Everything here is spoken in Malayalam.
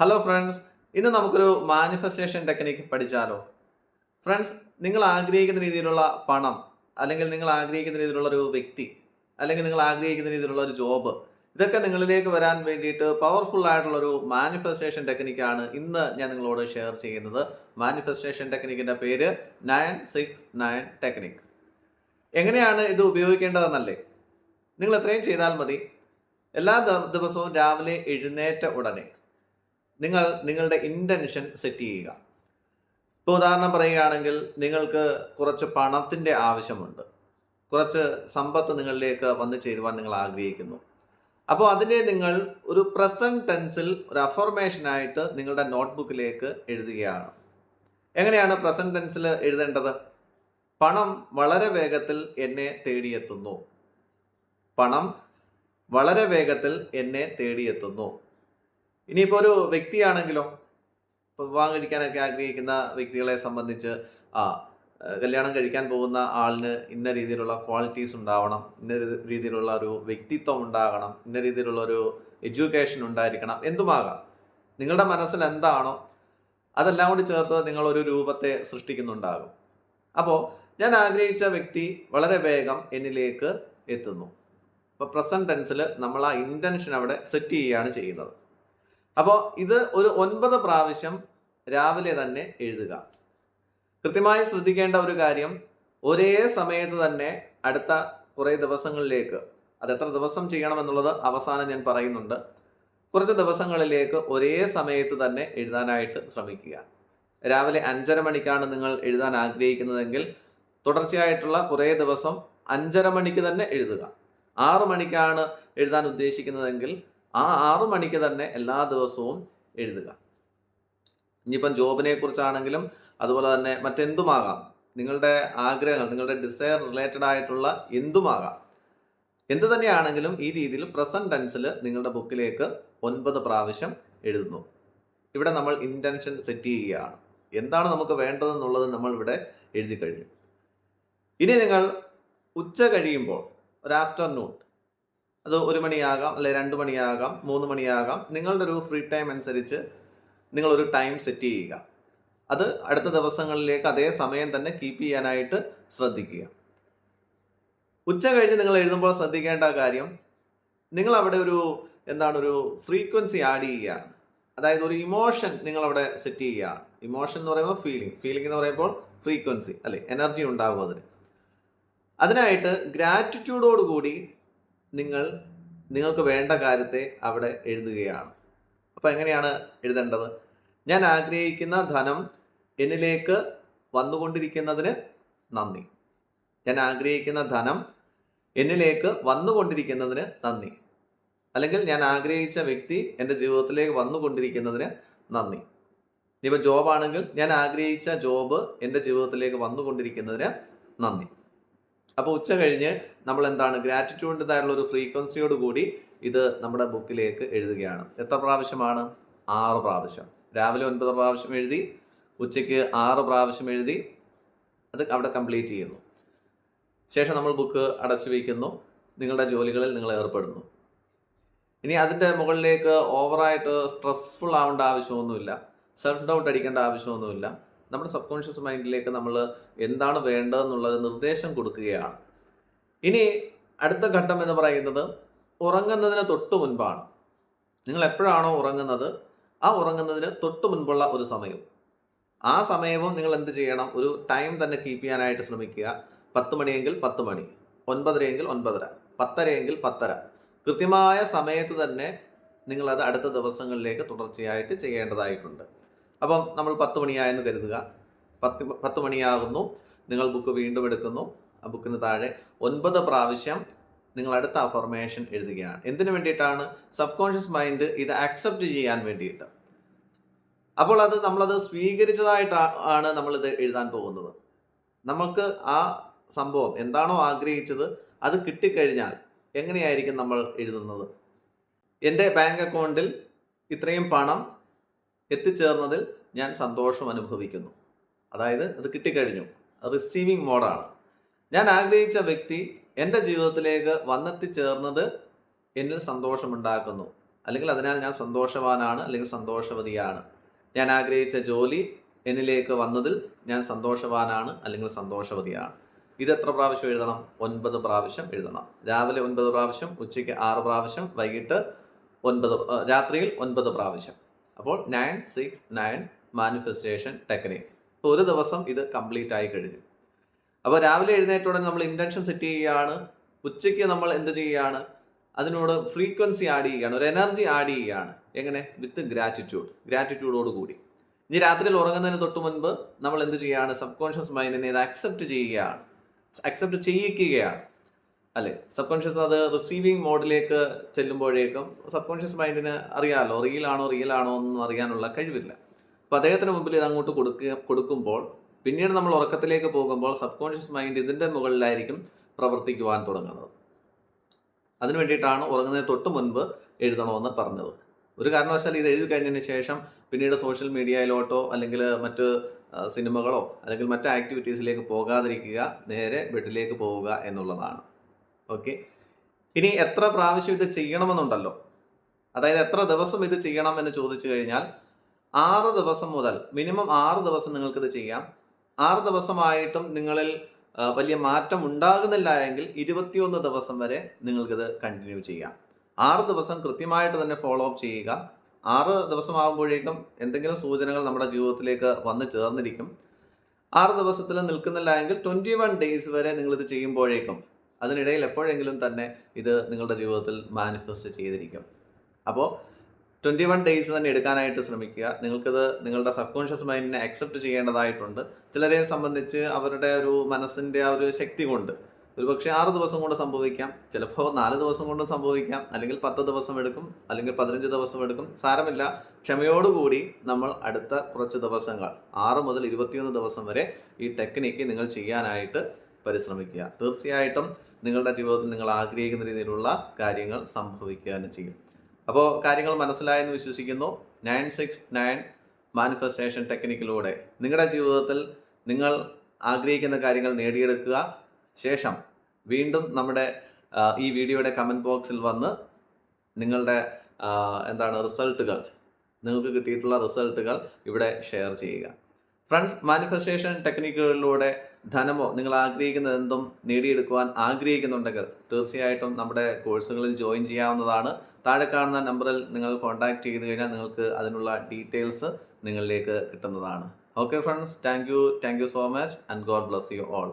ഹലോ ഫ്രണ്ട്സ് ഇന്ന് നമുക്കൊരു മാനിഫെസ്റ്റേഷൻ ടെക്നിക്ക് പഠിച്ചാലോ? ഫ്രണ്ട്സ് നിങ്ങൾ ആഗ്രഹിക്കുന്ന രീതിയിലുള്ള പണം അല്ലെങ്കിൽ നിങ്ങൾ ആഗ്രഹിക്കുന്ന രീതിയിലുള്ള ഒരു വ്യക്തി അല്ലെങ്കിൽ നിങ്ങൾ ആഗ്രഹിക്കുന്ന രീതിയിലുള്ള ഒരു ജോബ് ഇതൊക്കെ നിങ്ങളിലേക്ക് വരാൻ വേണ്ടിയിട്ട് പവർഫുൾ ആയിട്ടുള്ള ഒരു മാനിഫെസ്റ്റേഷൻ ടെക്നിക്കാണ് ഇന്ന് ഞാൻ നിങ്ങളോട് ഷെയർ ചെയ്യുന്നത്. മാനിഫെസ്റ്റേഷൻ ടെക്നിക്കിന്റെ പേര് നയൻ സിക്സ് നയൻ ടെക്നിക് എങ്ങനെയാണ് ഇത് ഉപയോഗിക്കേണ്ടതെന്നല്ലേ? നിങ്ങൾ എത്രയും ചെയ്താൽ മതി. എല്ലാ ദിവസവും രാവിലെ എഴുന്നേറ്റ ഉടനെ നിങ്ങൾ നിങ്ങളുടെ ഇന്റൻഷൻ സെറ്റ് ചെയ്യുക. ഇപ്പോൾ ഉദാഹരണം പറയുകയാണെങ്കിൽ നിങ്ങൾക്ക് കുറച്ച് പണത്തിന്റെ ആവശ്യമുണ്ട്. കുറച്ച് സമ്പത്ത് നിങ്ങളിലേക്ക് വന്നു ചേരുവാൻ നിങ്ങൾ ആഗ്രഹിക്കുന്നു. അപ്പോൾ അതിനെ നിങ്ങൾ ഒരു പ്രസന്റ് ടെൻസിൽ ഒരു അഫർമേഷനായിട്ട് നിങ്ങളുടെ നോട്ട്ബുക്കിലേക്ക് എഴുതുകയാണ്. എങ്ങനെയാണ് പ്രസന്റ് ടെൻസിൽ എഴുതേണ്ടത്? പണം വളരെ വേഗത്തിൽ എന്നെ തേടിയെത്തുന്നു. പണം വളരെ വേഗത്തിൽ എന്നെ തേടിയെത്തുന്നു. ഇനിയിപ്പോൾ ഒരു വ്യക്തിയാണെങ്കിലോ ഇപ്പോൾ വിവാഹം കഴിക്കാനൊക്കെ ആഗ്രഹിക്കുന്ന വ്യക്തികളെ സംബന്ധിച്ച് ആ കല്യാണം കഴിക്കാൻ പോകുന്ന ആളിന് ഇന്ന രീതിയിലുള്ള ക്വാളിറ്റീസ് ഉണ്ടാവണം ഇന്ന രീതിയിലുള്ള ഒരു വ്യക്തിത്വം ഉണ്ടാകണം ഇന്ന രീതിയിലുള്ള ഒരു എഡ്യൂക്കേഷൻ ഉണ്ടായിരിക്കണം എന്തുമാകാം? നിങ്ങളുടെ മനസ്സിൽ എന്താണോ അതെല്ലാം കൂടി ചേർത്ത് നിങ്ങളൊരു രൂപത്തെ സൃഷ്ടിക്കുന്നുണ്ടാകും. അപ്പോൾ ഞാൻ ആഗ്രഹിച്ച വ്യക്തി വളരെ വേഗം എന്നിലേക്ക് എത്തുന്നു. അപ്പോൾ പ്രസന്റ് ടെൻസിൽ നമ്മൾ ആ ഇന്റൻഷൻ അവിടെ സെറ്റ് ചെയ്യുകയാണ് ചെയ്യുന്നത്. അപ്പോൾ ഇത് ഒരു ഒൻപത് പ്രാവശ്യം രാവിലെ തന്നെ എഴുതുക. കൃത്യമായി ശ്രദ്ധിക്കേണ്ട ഒരു കാര്യം ഒരേ സമയത്ത് തന്നെ അടുത്ത കുറേ ദിവസങ്ങളിലേക്ക് അത് എത്ര ദിവസം ചെയ്യണമെന്നുള്ളത് അവസാനം ഞാൻ പറയുന്നുണ്ട്. കുറച്ച് ദിവസങ്ങളിലേക്ക് ഒരേ സമയത്ത് തന്നെ എഴുതാനായിട്ട് ശ്രമിക്കുക. രാവിലെ അഞ്ചര മണിക്കാണ് നിങ്ങൾ എഴുതാൻ ആഗ്രഹിക്കുന്നതെങ്കിൽ തുടർച്ചയായിട്ടുള്ള കുറേ ദിവസം അഞ്ചര മണിക്ക് തന്നെ എഴുതുക. ആറ് മണിക്കാണ് എഴുതാൻ ഉദ്ദേശിക്കുന്നതെങ്കിൽ ആ ആറു മണിക്ക് തന്നെ എല്ലാ ദിവസവും എഴുതുക. ഇനിയിപ്പം ജോബിനെ കുറിച്ചാണെങ്കിലും അതുപോലെ തന്നെ മറ്റെന്തുമാകാം? നിങ്ങളുടെ ആഗ്രഹങ്ങൾ നിങ്ങളുടെ ഡിസയർ റിലേറ്റഡ് ആയിട്ടുള്ള എന്തുമാകാം? എന്ത് തന്നെയാണെങ്കിലും ഈ രീതിയിൽ പ്രസന്റ് ടെൻസിൽ നിങ്ങളുടെ ബുക്കിലേക്ക് ഒൻപത് പ്രാവശ്യം എഴുതുന്നു. ഇവിടെ നമ്മൾ ഇന്റൻഷൻ സെറ്റ് ചെയ്യുകയാണ്. എന്താണ് നമുക്ക് വേണ്ടതെന്നുള്ളത് നമ്മൾ ഇവിടെ എഴുതി കഴിഞ്ഞു. ഇനി നിങ്ങൾ ഉച്ച കഴിയുമ്പോൾ ഒരു ആഫ്റ്റർനൂൺ അത് ഒരു മണിയാകാം അല്ലെ രണ്ട് മണിയാകാം മൂന്ന് മണിയാകാം. നിങ്ങളുടെ ഒരു ഫ്രീ ടൈം അനുസരിച്ച് നിങ്ങളൊരു ടൈം സെറ്റ് ചെയ്യുക. അത് അടുത്ത ദിവസങ്ങളിലേക്ക് അതേ സമയം തന്നെ കീപ്പ് ചെയ്യാനായിട്ട് ശ്രദ്ധിക്കുക. ഉച്ച കഴിഞ്ഞ് നിങ്ങൾ എഴുതുമ്പോൾ ശ്രദ്ധിക്കേണ്ട കാര്യം നിങ്ങൾ അവിടെ ഒരു എന്താണ് ഒരു ഫ്രീക്വൻസി ആഡ് ചെയ്യുകയാണ് അതായത് ഒരു ഇമോഷൻ നിങ്ങൾ അവിടെ സെറ്റ് ചെയ്യുകയാണ് ഇമോഷൻ എന്ന് പറയുമ്പോൾ ഫീലിംഗ് ഫീലിംഗ് എന്ന് പറയുമ്പോൾ ഫ്രീക്വൻസി അല്ലെ? എനർജി ഉണ്ടാകും അതിന്. അതിനായിട്ട് ഗ്രാറ്റിറ്റ്യൂഡോടുകൂടി നിങ്ങൾ നിങ്ങൾക്ക് വേണ്ട കാര്യത്തെ അവിടെ എഴുതുകയാണ്. അപ്പോൾ എങ്ങനെയാണ് എഴുതേണ്ടത്? ഞാൻ ആഗ്രഹിക്കുന്ന ധനം എന്നിലേക്ക് വന്നുകൊണ്ടിരിക്കുന്നതിന് നന്ദി. ഞാൻ ആഗ്രഹിക്കുന്ന ധനം എന്നിലേക്ക് വന്നുകൊണ്ടിരിക്കുന്നതിന് നന്ദി. അല്ലെങ്കിൽ ഞാൻ ആഗ്രഹിച്ച വ്യക്തി എന്റെ ജീവിതത്തിലേക്ക് വന്നുകൊണ്ടിരിക്കുന്നതിന് നന്ദി. ഇനിയിപ്പോൾ ജോബാണെങ്കിൽ ഞാൻ ആഗ്രഹിച്ച ജോബ് എന്റെ ജീവിതത്തിലേക്ക് വന്നുകൊണ്ടിരിക്കുന്നതിന് നന്ദി. അപ്പോൾ ഉച്ച കഴിഞ്ഞ് നമ്മൾ എന്താണ് ഗ്രാറ്റിറ്റ്യൂഡിന്റെതായുള്ള ഒരു ഫ്രീക്വൻസിയോട് കൂടി ഇത് നമ്മുടെ ബുക്കിലേക്ക് എഴുതുകയാണ്. എത്ര പ്രാവശ്യമാണ്? ആറ് പ്രാവശ്യം. രാവിലെ ഒൻപത് പ്രാവശ്യം എഴുതി ഉച്ചയ്ക്ക് ആറ് പ്രാവശ്യം എഴുതി അത് അവിടെ കംപ്ലീറ്റ് ചെയ്യുന്നു. ശേഷം നമ്മൾ ബുക്ക് അടച്ചു വയ്ക്കുന്നു. നിങ്ങളുടെ ജോലികളിൽ നിങ്ങൾ ഏർപ്പെടുന്നു. ഇനി അതിന്റെ മുകളിലേക്ക് ഓവറായിട്ട് സ്ട്രെസ്ഫുൾ ആവേണ്ട ആവശ്യമൊന്നുമില്ല. സെൽഫ് ഡൗട്ട് അടിക്കേണ്ട ആവശ്യമൊന്നുമില്ല. നമ്മുടെ സബ് കോൺഷ്യസ് മൈൻഡിലേക്ക് നമ്മൾ എന്താണ് വേണ്ടതെന്നുള്ളത് നിർദ്ദേശം കൊടുക്കുകയാണ്. ഇനി അടുത്ത ഘട്ടം എന്ന് പറയുന്നത് ഉറങ്ങുന്നതിന് തൊട്ട് മുൻപാണ്. നിങ്ങൾ എപ്പോഴാണോ ഉറങ്ങുന്നത് ആ ഉറങ്ങുന്നതിന് തൊട്ട് മുൻപുള്ള ഒരു സമയം. ആ സമയവും നിങ്ങൾ എന്ത് ചെയ്യണം? ഒരു ടൈം തന്നെ കീപ്പ് ചെയ്യാനായിട്ട് ശ്രമിക്കുക. പത്ത് മണിയെങ്കിൽ പത്ത് മണി ഒൻപതരയെങ്കിൽ ഒൻപതര പത്തരയെങ്കിൽ പത്തര. കൃത്യമായ സമയത്ത് തന്നെ നിങ്ങളത് അടുത്ത ദിവസങ്ങളിലേക്ക് തുടർച്ചയായിട്ട് ചെയ്യേണ്ടതായിട്ടുണ്ട്. അപ്പം നമ്മൾ പത്ത് മണിയായെന്ന് കരുതുക. പത്ത് പത്ത് മണിയാകുന്നു. നിങ്ങൾ ബുക്ക് വീണ്ടും എടുക്കുന്നു. ആ ബുക്കിന് താഴെ ഒൻപത് പ്രാവശ്യം നിങ്ങൾ അടുത്ത അഫർമേഷൻ എഴുതുകയാണ്. എന്തിനു വേണ്ടിയിട്ടാണ്? സബ് കോൺഷ്യസ് മൈൻഡ് ഇത് അക്സെപ്റ്റ് ചെയ്യാൻ വേണ്ടിയിട്ട്. അപ്പോൾ അത് നമ്മളത് സ്വീകരിച്ചതായിട്ടാണ് നമ്മളിത് എഴുതാൻ പോകുന്നത്. നമുക്ക് ആ സംഭവം എന്താണോ ആഗ്രഹിച്ചത് അത് കിട്ടിക്കഴിഞ്ഞാൽ എങ്ങനെയായിരിക്കും നമ്മൾ എഴുതുന്നത്? എന്റെ ബാങ്ക് അക്കൗണ്ടിൽ ഇത്രയും പണം എത്തിച്ചേർന്നതിൽ ഞാൻ സന്തോഷം അനുഭവിക്കുന്നു. അതായത് അത് കിട്ടിക്കഴിഞ്ഞു. റിസീവിങ് മോഡാണ് ഞാൻ ആഗ്രഹിച്ച വ്യക്തി എന്റെ ജീവിതത്തിലേക്ക് വന്നെത്തിച്ചേർന്നത് എന്നിൽ സന്തോഷമുണ്ടാക്കുന്നു. അല്ലെങ്കിൽ അതിനാൽ ഞാൻ സന്തോഷവാനാണ് അല്ലെങ്കിൽ സന്തോഷവതിയാണ്. ഞാൻ ആഗ്രഹിച്ച ജോലി എന്നിലേക്ക് വന്നതിൽ ഞാൻ സന്തോഷവാനാണ് അല്ലെങ്കിൽ സന്തോഷവതിയാണ്. ഇത് എത്ര പ്രാവശ്യം എഴുതണം? ഒൻപത് പ്രാവശ്യം എഴുതണം. രാവിലെ ഒൻപത് പ്രാവശ്യം ഉച്ചയ്ക്ക് ആറ് പ്രാവശ്യം വൈകിട്ട് ഒൻപത് രാത്രിയിൽ ഒൻപത് പ്രാവശ്യം. അപ്പോൾ nine six nine manifestation technique അപ്പോൾ ഒരു ദിവസം ഇത് കംപ്ലീറ്റ് ആയി കഴിഞ്ഞു. അപ്പോൾ രാവിലെ എഴുന്നേറ്റ ഉടനെ നമ്മൾ ഇന്റൻഷൻ സെറ്റ് ചെയ്യുകയാണ്. ഉച്ചയ്ക്ക് നമ്മൾ എന്ത് ചെയ്യുകയാണ്? അതിനോട് ഫ്രീക്വൻസി ആഡ് ചെയ്യുകയാണ്. ഒരു എനർജി ആഡ് ചെയ്യുകയാണ്. എങ്ങനെ? വിത്ത് ഗ്രാറ്റിറ്റ്യൂഡ് ഗ്രാറ്റിറ്റ്യൂഡോട് കൂടി. ഇനി രാത്രിയിൽ ഉറങ്ങുന്നതിന് തൊട്ട് മുൻപ് നമ്മൾ എന്ത് ചെയ്യുകയാണ്? സബ് കോൺഷ്യസ് മൈൻഡിനെ ഇത് അക്സെപ്റ്റ് ചെയ്യുകയാണ്. അക്സെപ്റ്റ് ചെയ്യിക്കുകയാണ്. അല്ലെ? സബ് കോൺഷ്യസ് അത് റിസീവിങ് മോഡിലേക്ക് ചെല്ലുമ്പോഴേക്കും സബ് കോൺഷ്യസ് മൈൻഡിന് അറിയാമല്ലോ റിയൽ ആണോ റിയൽ ആണോ എന്ന് അറിയാനുള്ള കഴിവില്ല. അപ്പോൾ അദ്ദേഹത്തിന് മുമ്പിൽ ഇത് അങ്ങോട്ട് കൊടുക്കുക കൊടുക്കുമ്പോൾ പിന്നീട് നമ്മൾ ഉറക്കത്തിലേക്ക് പോകുമ്പോൾ സബ് കോൺഷ്യസ് മൈൻഡ് ഇതിന്റെ മുകളിലായിരിക്കും പ്രവർത്തിക്കുവാൻ തുടങ്ങുന്നത്. അതിനു വേണ്ടിയിട്ടാണ് ഉറങ്ങുന്നതിന് തൊട്ട് മുൻപ് എഴുതണമെന്ന് പറഞ്ഞത്. ഒരു കാരണവശാൽ ഇത് എഴുതി കഴിഞ്ഞതിന് ശേഷം പിന്നീട് സോഷ്യൽ മീഡിയയിലോട്ടോ അല്ലെങ്കിൽ മറ്റ് സിനിമകളോ അല്ലെങ്കിൽ മറ്റ് ആക്ടിവിറ്റീസിലേക്ക് പോകാതിരിക്കുക നേരെ ബെഡിലേക്ക് പോവുക എന്നുള്ളതാണ്. ഓക്കെ. ഇനി എത്ര പ്രാവശ്യം ഇത് ചെയ്യണമെന്നുണ്ടല്ലോ? അതായത് എത്ര ദിവസം ഇത് ചെയ്യണം എന്ന് ചോദിച്ചു കഴിഞ്ഞാൽ ആറ് ദിവസം മുതൽ മിനിമം ആറ് ദിവസം നിങ്ങൾക്കിത് ചെയ്യാം. ആറ് ദിവസമായിട്ടും നിങ്ങളിൽ വലിയ മാറ്റം ഉണ്ടാകുന്നില്ല എങ്കിൽ ഇരുപത്തിയൊന്ന് ദിവസം വരെ നിങ്ങൾക്കിത് കണ്ടിന്യൂ ചെയ്യാം. ആറ് ദിവസം കൃത്യമായിട്ട് തന്നെ ഫോളോ അപ്പ് ചെയ്യുക. ആറ് ദിവസമാകുമ്പോഴേക്കും എന്തെങ്കിലും സൂചനകൾ നമ്മുടെ ജീവിതത്തിലേക്ക് വന്ന് ചേർന്നിരിക്കും. ആറ് ദിവസത്തിൽ നിൽക്കുന്നില്ല എങ്കിൽ ട്വന്റി വൺ ഡേയ്സ് വരെ നിങ്ങളിത് ചെയ്യുമ്പോഴേക്കും അതിനിടയിൽ എപ്പോഴെങ്കിലും തന്നെ ഇത് നിങ്ങളുടെ ജീവിതത്തിൽ മാനിഫെസ്റ്റ് ചെയ്തിരിക്കും. അപ്പോൾ ട്വന്റി വൺ ഡേയ്സ് തന്നെ എടുക്കാനായിട്ട് ശ്രമിക്കുക. നിങ്ങൾക്കിത് നിങ്ങളുടെ സബ് കോൺഷ്യസ് മൈൻഡിനെ അക്സെപ്റ്റ് ചെയ്യേണ്ടതായിട്ടുണ്ട്. ചിലരെ സംബന്ധിച്ച് അവരുടെ ഒരു മനസ്സിന്റെ ആ ഒരു ശക്തി കൊണ്ട് ഒരുപക്ഷെ ആറ് ദിവസം കൊണ്ട് സംഭവിക്കാം ചിലപ്പോൾ നാല് ദിവസം കൊണ്ട് സംഭവിക്കാം അല്ലെങ്കിൽ പത്ത് ദിവസം എടുക്കും അല്ലെങ്കിൽ പതിനഞ്ച് ദിവസം എടുക്കും. സാരമില്ല. ക്ഷമയോടുകൂടി നമ്മൾ അടുത്ത കുറച്ച് ദിവസങ്ങൾ ആറ് മുതൽ ഇരുപത്തിയൊന്ന് ദിവസം വരെ ഈ ടെക്നിക്ക് നിങ്ങൾ ചെയ്യാനായിട്ട് പരിശ്രമിക്കുക. തീർച്ചയായിട്ടും നിങ്ങളുടെ ജീവിതത്തിൽ നിങ്ങൾ ആഗ്രഹിക്കുന്ന രീതിയിലുള്ള കാര്യങ്ങൾ സംഭവിക്കുക ചെയ്യും. അപ്പോൾ കാര്യങ്ങൾ മനസ്സിലായെന്ന് വിശ്വസിക്കുന്നു. നയൻ സിക്സ് നയൻ മാനിഫെസ്റ്റേഷൻ ടെക്നിക്കിലൂടെ നിങ്ങളുടെ ജീവിതത്തിൽ നിങ്ങൾ ആഗ്രഹിക്കുന്ന കാര്യങ്ങൾ നേടിയെടുക്കുക. ശേഷം വീണ്ടും നമ്മുടെ ഈ വീഡിയോയുടെ കമന്റ് ബോക്സിൽ വന്ന് നിങ്ങളുടെ എന്താണ് റിസൾട്ടുകൾ നിങ്ങൾക്ക് കിട്ടിയിട്ടുള്ള റിസൾട്ടുകൾ ഇവിടെ ഷെയർ ചെയ്യുക. ഫ്രണ്ട്സ് മാനിഫെസ്റ്റേഷൻ ടെക്നിക്കുകളിലൂടെ ധനമോ നിങ്ങൾ ആഗ്രഹിക്കുന്നത് എന്തും നേടിയെടുക്കുവാൻ ആഗ്രഹിക്കുന്നുണ്ടെങ്കിൽ തീർച്ചയായിട്ടും നമ്മുടെ കോഴ്സുകളിൽ ജോയിൻ ചെയ്യാവുന്നതാണ്. താഴെ കാണുന്ന നമ്പറിൽ നിങ്ങൾ കോൺടാക്ട് ചെയ്ത് കഴിഞ്ഞാൽ നിങ്ങൾക്ക് അതിനുള്ള ഡീറ്റെയിൽസ് നിങ്ങളിലേക്ക് കിട്ടുന്നതാണ്. Okay friends thank you thank you so much and God bless you all